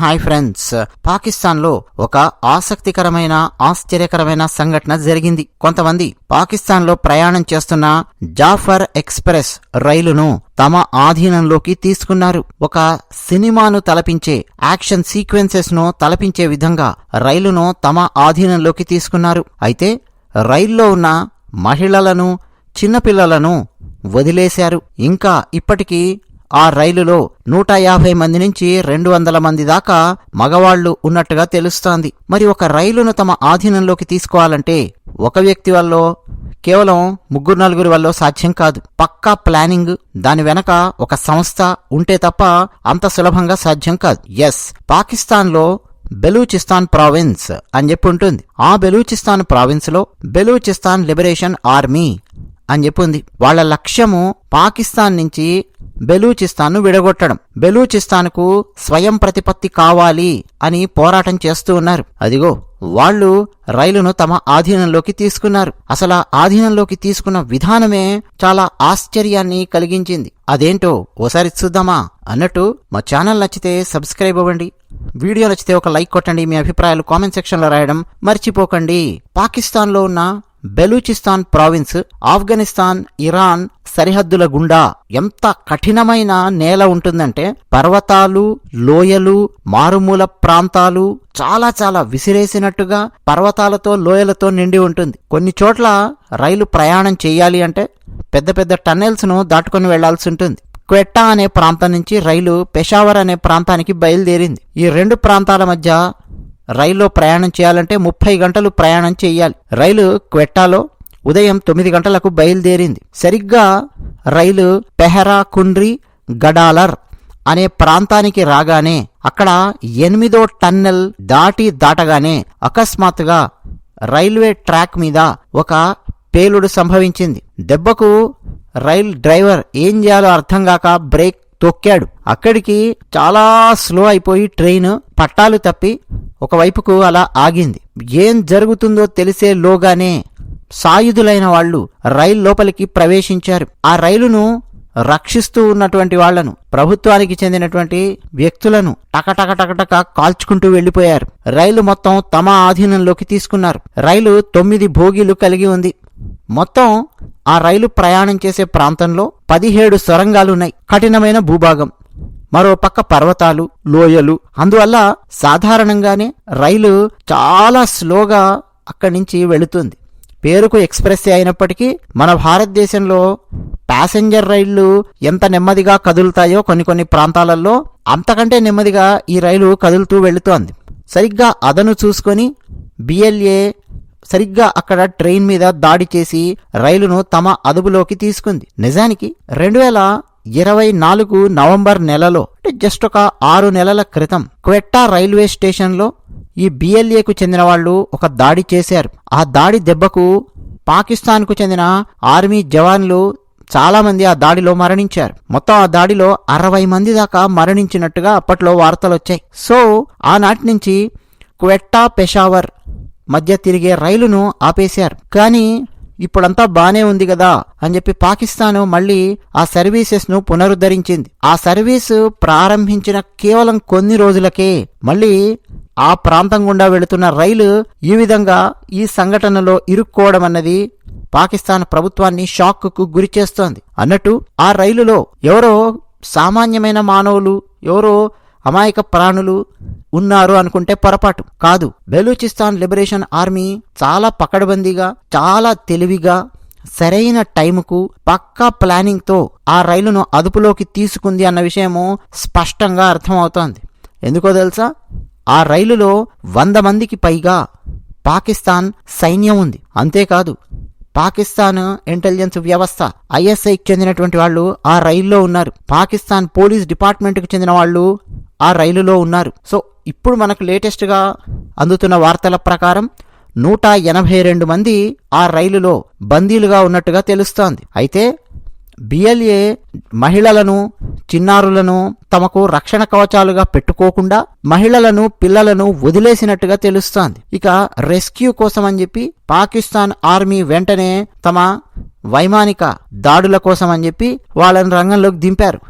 Hi friends. పాకిస్తాన్లో ఒక ఆసక్తికరమైన ఆశ్చర్యకరమైన సంఘటన జరిగింది. కొంతమంది పాకిస్తాన్లో ప్రయాణం చేస్తున్న జాఫర్ ఎక్స్ప్రెస్ రైలును తమ ఆధీనంలోకి తీసుకున్నారు. ఒక సినిమాను తలపించే యాక్షన్ సీక్వెన్సెస్ను తలపించే విధంగా రైలును తమ ఆధీనంలోకి తీసుకున్నారు. అయితే రైల్లో ఉన్న మహిళలను చిన్నపిల్లలను వదిలేశారు. ఇంకా ఇప్పటికీ ఆ రైలులో నూట యాభై మంది నుంచి రెండు వందల మంది దాకా మగవాళ్ళు ఉన్నట్టుగా తెలుస్తోంది. మరి ఒక రైలును తమ ఆధీనంలోకి తీసుకోవాలంటే ఒక వ్యక్తి వల్ల కేవలం ముగ్గురు నలుగురి వల్ల సాధ్యం కాదు. పక్కా ప్లానింగ్ దాని వెనక ఒక సంస్థ ఉంటే తప్ప అంత సులభంగా సాధ్యం కాదు. ఎస్ పాకిస్తాన్లో బెలూచిస్తాన్ ప్రావిన్స్ అని చెప్పి ఉంటుంది. ఆ బెలూచిస్తాన్ ప్రావిన్స్లో బెలూచిస్తాన్ లిబరేషన్ ఆర్మీ అని చెప్పి ఉంది. వాళ్ళ లక్ష్యము పాకిస్తాన్ నుంచి బెలూచిస్తాన్ను విడగొట్టడం. బెలూచిస్తాన్కు స్వయం ప్రతిపత్తి కావాలి అని పోరాటం చేస్తూ ఉన్నారు. అదిగో వాళ్ళు రైలును తమ ఆధీనంలోకి తీసుకున్నారు. అసలు ఆధీనంలోకి తీసుకున్న విధానమే చాలా ఆశ్చర్యాన్ని కలిగించింది. అదేంటో ఓసారి చూద్దామా? అన్నట్టు మా ఛానల్ నచ్చితే సబ్స్క్రైబ్ అవ్వండి. వీడియో నచ్చితే ఒక లైక్ కొట్టండి. మీ అభిప్రాయాలు కామెంట్ సెక్షన్లో రాయడం మర్చిపోకండి. పాకిస్తాన్లో ఉన్న బెలూచిస్తాన్ ప్రావిన్స్ ఆఫ్ఘనిస్తాన్ ఇరాన్ సరిహద్దుల గుండా ఎంత కఠినమైన నేల ఉంటుందంటే పర్వతాలు లోయలు మారుమూల ప్రాంతాలు చాలా చాలా విసిరేసినట్టుగా పర్వతాలతో లోయలతో నిండి ఉంటుంది. కొన్ని చోట్ల రైలు ప్రయాణం చేయాలి అంటే పెద్ద పెద్ద టన్నెల్స్ను దాటుకొని వెళ్ళాల్సి ఉంటుంది. క్వెట్టా అనే ప్రాంతం నుంచి రైలు పెషావర్ అనే ప్రాంతానికి బయలుదేరింది. ఈ రెండు ప్రాంతాల మధ్య రైల్లో ప్రయాణం చేయాలంటే ముప్పై గంటలు ప్రయాణం చేయాలి. రైలు క్వెట్టాలో ఉదయం తొమ్మిది గంటలకు బయలుదేరింది. సరిగ్గా రైలు పెహరా కుండ్రి గడాలర్ అనే ప్రాంతానికి రాగానే అక్కడ ఎనిమిదో టన్నెల్ దాటి దాటగానే అకస్మాత్తుగా రైల్వే ట్రాక్ మీద ఒక పేలుడు సంభవించింది. దెబ్బకు రైల్ డ్రైవర్ ఏం చేయాలో అర్థం కాక బ్రేక్ తొక్కాడు. అక్కడికి చాలా స్లో అయిపోయి ట్రైన్ పట్టాలు తప్పి ఒకవైపుకు అలా ఆగింది. ఏం జరుగుతుందో తెలిసే లోగానే సాయుధులైన వాళ్ళు రైలు లోపలికి ప్రవేశించారు. ఆ రైలును రక్షిస్తూ ఉన్నటువంటి వాళ్ళను ప్రభుత్వానికి చెందినటువంటి వ్యక్తులను టకటక టకటక కాల్చుకుంటూ వెళ్ళిపోయారు రైలు మొత్తం తమ ఆధీనంలోకి తీసుకున్నారు. రైలు తొమ్మిది భోగిలు కలిగి ఉంది. మొత్తం ఆ రైలు ప్రయాణం చేసే ప్రాంతంలో పదిహేడు సొరంగాలున్నాయి. కఠినమైన భూభాగం. మరో పక్క పర్వతాలు లోయలు అందువల్ల సాధారణంగానే రైలు చాలా స్లోగా అక్కడి నుంచి వెళుతుంది. పేరుకు ఎక్స్ప్రెస్ అయినప్పటికీ మన భారతదేశంలో ప్యాసింజర్ రైళ్ళు ఎంత నెమ్మదిగా కదులుతాయో కొన్ని కొన్ని ప్రాంతాలలో అంతకంటే నెమ్మదిగా ఈ రైలు కదులుతూ వెళుతోంది. సరిగ్గా అదను చూసుకొని బిఎల్ఏ సరిగ్గా అక్కడ ట్రైన్ మీద దాడి చేసి రైలును తమ అదుపులోకి తీసుకుంది. నిజానికి రెండు వేల ఇరవై నాలుగు నవంబర్ నెలలో అంటే జస్ట్ ఒక ఆరు నెలల క్రితం క్వెట్టా రైల్వే స్టేషన్లో ఈ బిఎల్ఏకు చెందిన వాళ్ళు ఒక దాడి చేశారు. ఆ దాడి దెబ్బకు పాకిస్తాన్కు చెందిన ఆర్మీ జవాన్లు చాలామంది ఆ దాడిలో మరణించారు. మొత్తం ఆ దాడిలో అరవై మంది దాకా మరణించినట్టుగా అప్పట్లో వార్తలు వచ్చాయి. సో ఆనాటి నుంచి క్వెట్టా పెషావర్ మధ్య తిరిగే రైలును ఆపేశారు. కానీ ఇప్పుడంతా బానే ఉంది కదా అని చెప్పి పాకిస్తాన్ మళ్ళీ ఆ సర్వీసెస్ను పునరుద్ధరించింది. ఆ సర్వీసు ప్రారంభించిన కేవలం కొన్ని రోజులకే మళ్ళీ ఆ ప్రాంతం గుండా వెళుతున్న రైలు ఈ విధంగా ఈ సంఘటనలో ఇరుక్కోవడం అన్నది పాకిస్తాన్ ప్రభుత్వాన్ని షాక్కు గురి చేస్తోంది. అన్నట్టు ఆ రైలులో ఎవరో సామాన్యమైన మానవులు ఎవరో అమాయక ప్రాణులు ఉన్నారు అనుకుంటే పొరపాటు. కాదు బెలూచిస్తాన్ లిబరేషన్ ఆర్మీ చాలా పకడ్బందీగా చాలా తెలివిగా సరైన టైముకు పక్కా ప్లానింగ్తో ఆ రైలును అదుపులోకి తీసుకుంది అన్న విషయము స్పష్టంగా అర్థమవుతోంది. ఎందుకో తెలుసా? ఆ రైలులో వంద మందికి పైగా పాకిస్తాన్ సైన్యం ఉంది. అంతేకాదు పాకిస్తాన్ ఇంటెలిజెన్స్ వ్యవస్థ ఐఎస్ఐకి చెందినటువంటి వాళ్ళు ఆ రైల్లో ఉన్నారు. పాకిస్తాన్ పోలీస్ డిపార్ట్మెంట్కి చెందిన వాళ్ళు ఆ రైలులో ఉన్నారు. సో ఇప్పుడు మనకు లేటెస్ట్గా అందుతున్న వార్తల ప్రకారం నూట ఎనభై రెండు మంది ఆ రైలులో బందీలుగా ఉన్నట్టుగా తెలుస్తోంది. అయితే బిఎల్ఏ మహిళలను చిన్నారులను తమకు రక్షణ కవచాలుగా పెట్టుకోకుండా మహిళలను పిల్లలను వదిలేసినట్టుగా తెలుస్తోంది. ఇక రెస్క్యూ కోసం అని చెప్పి పాకిస్తాన్ ఆర్మీ వెంటనే తమ వైమానిక దాడుల కోసం అని చెప్పి వాళ్ళని రంగంలోకి దింపారు.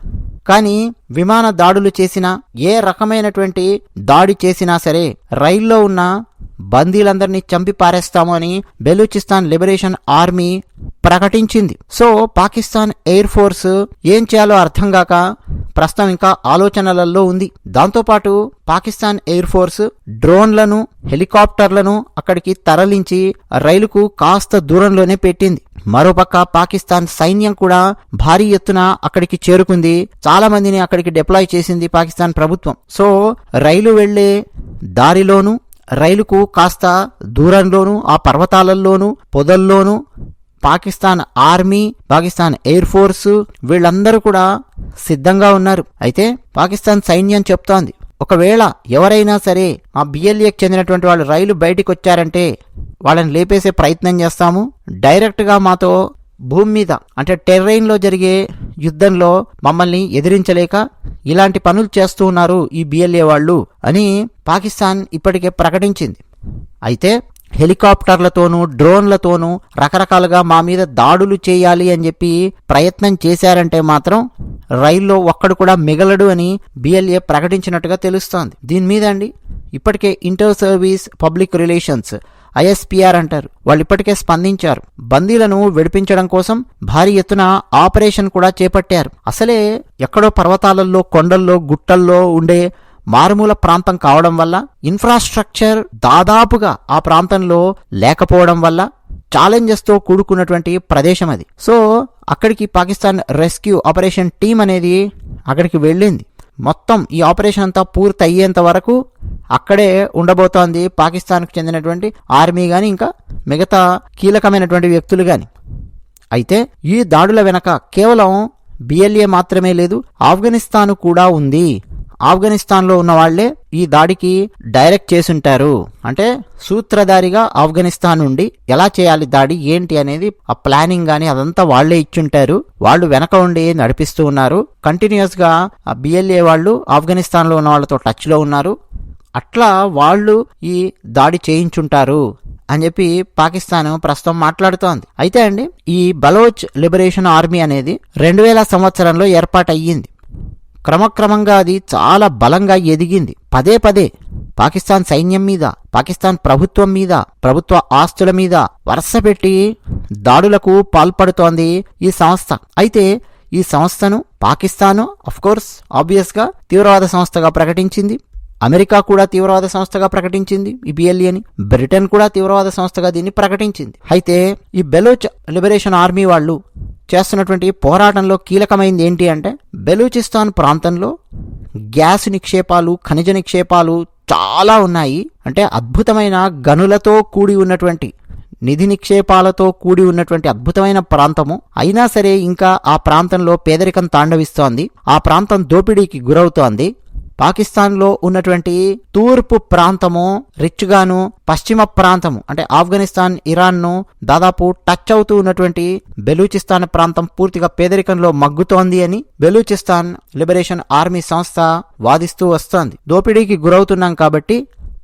కానీ విమాన దాడులు చేసినా ఏ రకమైనటువంటి దాడి చేసినా సరే రైల్లో ఉన్న బందీలందరినీ చంపి పారేస్తాము అని బెలూచిస్తాన్ లిబరేషన్ ఆర్మీ ప్రకటించింది. సో పాకిస్తాన్ ఎయిర్ ఫోర్స్ ఏం చేయాలో అర్థం కాక ప్రస్తుతం ఇంకా ఆలోచనలలో ఉంది. దాంతోపాటు పాకిస్తాన్ ఎయిర్ ఫోర్స్ డ్రోన్లను హెలికాప్టర్లను అక్కడికి తరలించి రైలుకు కాస్త దూరంలోనే పెట్టింది. మరోపక్క పాకిస్తాన్ సైన్యం కూడా భారీ ఎత్తున అక్కడికి చేరుకుంది. చాలా మందిని అక్కడికి డిప్లాయ్ చేసింది పాకిస్తాన్ ప్రభుత్వం. సో రైలు వెళ్ళే దారిలోనూ రైలుకు కాస్త దూరంలోనూ ఆ పర్వతాలల్లోనూ పొదల్లోనూ Pakistan army Pakistan air force వీళ్ళందరూ కూడా సిద్ధంగా ఉన్నారు. అయితే పాకిస్తాన్ సైన్యం చెప్తోంది ఒకవేళ ఎవరైనా సరే మా బిఎల్ఏకి చెందినటువంటి వాళ్ళు రైలు బయటికి వచ్చారంటే వాళ్ళని లేపేసే ప్రయత్నం చేస్తాము. డైరెక్ట్గా మాతో భూమి మీద అంటే టెర్రైన్లో జరిగే యుద్ధంలో మమ్మల్ని ఎదిరించలేక ఇలాంటి పనులు చేస్తూ ఉన్నారు ఈ బిఎల్ఏ వాళ్ళు అని పాకిస్తాన్ ఇప్పటికే ప్రకటించింది. అయితే హెలికాప్టర్లతోనూ డ్రోన్లతోనూ రకరకాలుగా మా మీద దాడులు చేయాలి అని చెప్పి ప్రయత్నం చేశారంటే మాత్రం రైల్లో ఒక్కడు కూడా మిగలడు అని బిఎల్ఏ ప్రకటించినట్టుగా తెలుస్తోంది. దీని మీద అండి ఇప్పటికే inter service public relations ISPR అంటారు. వాళ్ళు ఇప్పటికే స్పందించారు. బందీలను విడిపించడం కోసం భారీ ఎత్తున ఆపరేషన్ కూడా చేపట్టారు. అసలే ఎక్కడో పర్వతాలలో కొండల్లో గుట్టల్లో ఉండే మారుమూల ప్రాంతం కావడం వల్ల ఇన్ఫ్రాస్ట్రక్చర్ దాదాపుగా ఆ ప్రాంతంలో లేకపోవడం వల్ల ఛాలెంజెస్తో కూడుకున్నటువంటి ప్రదేశం అది. సో అక్కడికి పాకిస్తాన్ రెస్క్యూ ఆపరేషన్ టీం అనేది అక్కడికి వెళ్ళింది. మొత్తం ఈ ఆపరేషన్ అంతా పూర్తి అయ్యేంత వరకు అక్కడే ఉండబోతోంది పాకిస్తాన్కు చెందినటువంటి ఆర్మీ కానీ ఇంకా మిగతా కీలకమైనటువంటి వ్యక్తులు కానీ అయితే ఈ దాడుల వెనక కేవలం బిఎల్ఏ మాత్రమే లేదు ఆఫ్ఘనిస్తాను కూడా ఉంది. ఆఫ్ఘనిస్తాన్లో ఉన్న వాళ్ళే ఈ దాడికి డైరెక్ట్ చేసుంటారు. అంటే సూత్రధారిగా ఆఫ్ఘనిస్తాన్ నుండి ఎలా చేయాలి దాడి ఏంటి అనేది ఆ ప్లానింగ్ కానీ అదంతా వాళ్ళే ఇచ్చుంటారు. వాళ్ళు వెనక ఉండి నడిపిస్తూ ఉన్నారు. కంటిన్యూస్గా ఆ బిఎల్ఏ వాళ్ళు ఆఫ్ఘనిస్తాన్లో ఉన్న వాళ్ళతో టచ్లో ఉన్నారు. అట్లా వాళ్ళు ఈ దాడి చేయించుంటారు అని చెప్పి పాకిస్తాన్ ప్రస్తుతం మాట్లాడుతోంది. అయితే అండి ఈ బలోచ్ లిబరేషన్ ఆర్మీ అనేది రెండు వేల సంవత్సరంలో ఏర్పాటయ్యింది. క్రమక్రమంగా అది చాలా బలంగా ఎదిగింది. పదే పదే పాకిస్తాన్ సైన్యం మీద పాకిస్తాన్ ప్రభుత్వం మీద ప్రభుత్వ ఆస్తుల మీద వరుసపెట్టి దాడులకు పాల్పడుతోంది ఈ సంస్థ. అయితే ఈ సంస్థను పాకిస్తాను కోర్స్ ఆబ్వియస్గా తీవ్రవాద సంస్థగా ప్రకటించింది. అమెరికా కూడా తీవ్రవాద సంస్థగా ప్రకటించింది ఈ బిఎల్ఏని బ్రిటన్ కూడా తీవ్రవాద సంస్థగా దీన్ని ప్రకటించింది. అయితే ఈ బెలోచ్ లిబరేషన్ ఆర్మీ వాళ్ళు చేస్తున్నటువంటి పోరాటంలో కీలకమైంది ఏంటి అంటే బెలూచిస్తాన్ ప్రాంతంలో గ్యాస్ నిక్షేపాలు ఖనిజ నిక్షేపాలు చాలా ఉన్నాయి. అంటే అద్భుతమైన గనులతో కూడి ఉన్నటువంటి నిధి నిక్షేపాలతో కూడి ఉన్నటువంటి అద్భుతమైన ప్రాంతము. అయినా సరే ఇంకా ఆ ప్రాంతంలో పేదరికం తాండవిస్తోంది. ఆ ప్రాంతం దోపిడీకి గురవుతోంది. పాకిస్తాన్లో ఉన్నటువంటి తూర్పు ప్రాంతము రిచ్గాను పశ్చిమ ప్రాంతము అంటే ఆఫ్ఘనిస్తాన్ ఇరాన్ను దాదాపు టచ్ అవుతూ ఉన్నటువంటి బెలూచిస్తాన్ ప్రాంతం పూర్తిగా పేదరికంలో మగ్గుతోంది అని బెలూచిస్తాన్ లిబరేషన్ ఆర్మీ సంస్థ వాదిస్తూ వస్తోంది. దోపిడీకి గురవుతున్నాం కాబట్టి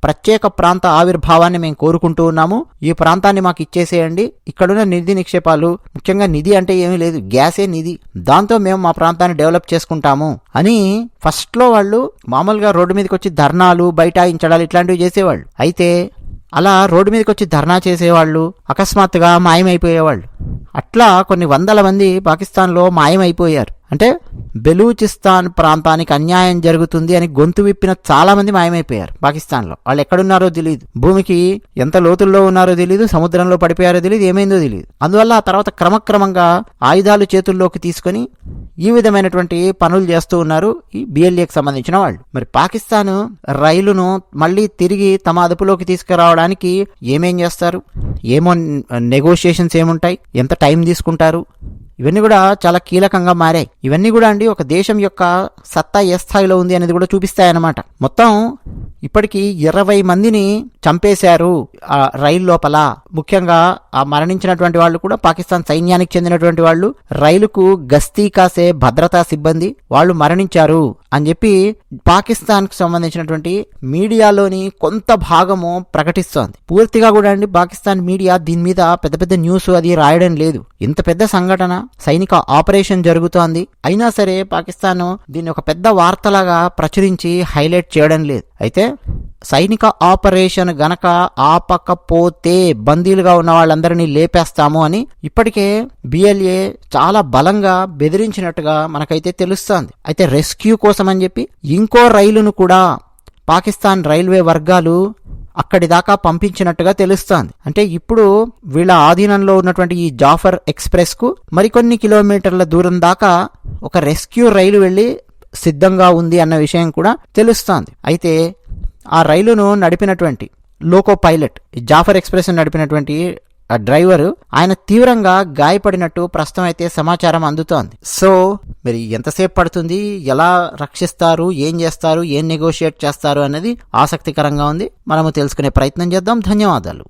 ప్రత్యేక ప్రాంత ఆవిర్భావాన్ని మేము కోరుకుంటూ ఉన్నాము. ఈ ప్రాంతాన్ని మాకు ఇచ్చేసేయండి. ఇక్కడున్న నిధి నిక్షేపాలు ముఖ్యంగా నిధి అంటే ఏమీ లేదు గ్యాసే నిధి. దాంతో మేము మా ప్రాంతాన్ని డెవలప్ చేసుకుంటాము అని ఫస్ట్లో వాళ్ళు మామూలుగా రోడ్డు మీదకి వచ్చి ధర్నాలు బైఠాయించడాలు ఇట్లాంటివి చేసేవాళ్ళు. అయితే అలా రోడ్డు మీదకి వచ్చి ధర్నా చేసేవాళ్ళు అకస్మాత్తుగా మాయమైపోయేవాళ్ళు. అట్లా కొన్ని వందల మంది పాకిస్తాన్లో మాయమైపోయారు. అంటే బెలూచిస్తాన్ ప్రాంతానికి అన్యాయం జరుగుతుంది అని గొంతు విప్పిన చాలా మంది మాయమైపోయారు పాకిస్తాన్లో. వాళ్ళు ఎక్కడున్నారో తెలియదు భూమికి ఎంత లోతుల్లో ఉన్నారో తెలియదు సముద్రంలో పడిపోయారో తెలియదు ఏమైందో తెలియదు అందువల్ల ఆ తర్వాత క్రమక్రమంగా ఆయుధాలు చేతుల్లోకి తీసుకొని ఈ విధమైనటువంటి పనులు చేస్తూ ఉన్నారు ఈ బిఎల్ఏకి సంబంధించిన వాళ్ళు. మరి పాకిస్తాన్ రైలును మళ్ళీ తిరిగి తమ అదుపులోకి తీసుకురావడానికి ఏమేం చేస్తారు? ఏమో నెగోషియేషన్స్ ఏముంటాయి? ఎంత టైం తీసుకుంటారు? ఇవన్నీ కూడా చాలా కీలకంగా మారాయి. ఇవన్నీ కూడా అండి ఒక దేశం యొక్క సత్తా ఏ స్థాయిలో ఉంది అనేది కూడా చూపిస్తాయన్నమాట. మొత్తం ఇప్పటికీ ఇరవై మందిని చంపేశారు ఆ రైలు లోపల. ముఖ్యంగా ఆ మరణించినటువంటి వాళ్ళు కూడా పాకిస్తాన్ సైన్యానికి చెందినటువంటి వాళ్ళు రైలుకు గస్తీ కాసే భద్రతా సిబ్బంది వాళ్ళు మరణించారు అని చెప్పి పాకిస్తాన్కు సంబంధించినటువంటి మీడియాలోని కొంత భాగము ప్రకటిస్తోంది. పూర్తిగా కూడా అండి పాకిస్తాన్ మీడియా దీని మీద పెద్ద పెద్ద న్యూస్ అది రాయడం లేదు. ఇంత పెద్ద సంఘటన సైనిక ఆపరేషన్ జరుగుతోంది. అయినా సరే పాకిస్తాన్ దీన్ని ఒక పెద్ద వార్తలాగా ప్రచురించి హైలైట్ చేయడం లేదు. అయితే సైనిక ఆపరేషన్ గనక ఆపకపోతే బందీలుగా ఉన్న వాళ్ళందరినీ లేపేస్తాము అని ఇప్పటికే బిఎల్ఏ చాలా బలంగా బెదిరించినట్టుగా మనకైతే తెలుస్తోంది. అయితే రెస్క్యూ కోసం అని చెప్పి ఇంకో రైలును కూడా పాకిస్తాన్ రైల్వే వర్గాలు అక్కడి దాకా పంపించినట్టుగా తెలుస్తోంది. అంటే ఇప్పుడు వీళ్ళ ఆధీనంలో ఉన్నటువంటి ఈ జాఫర్ ఎక్స్ప్రెస్కు మరికొన్ని కిలోమీటర్ల దూరం దాకా ఒక రెస్క్యూ రైలు వెళ్ళి సిద్ధంగా ఉంది అన్న విషయం కూడా తెలుస్తోంది. అయితే ఆ రైలును నడిపినటువంటి లోకో పైలట్ ఈ జాఫర్ ఎక్స్ప్రెస్ నడిపినటువంటి ఆ డ్రైవర్ ఆయన తీవ్రంగా గాయపడినట్టు ప్రస్తుతం అయితే సమాచారం అందుతోంది. సో మరి ఎంతసేపు పడుతుంది? ఎలా రక్షిస్తారు? ఏం చేస్తారు? ఏం నెగోషియేట్ చేస్తారు? అనేది ఆసక్తికరంగా ఉంది. మనము తెలుసుకునే ప్రయత్నం చేద్దాం. ధన్యవాదాలు.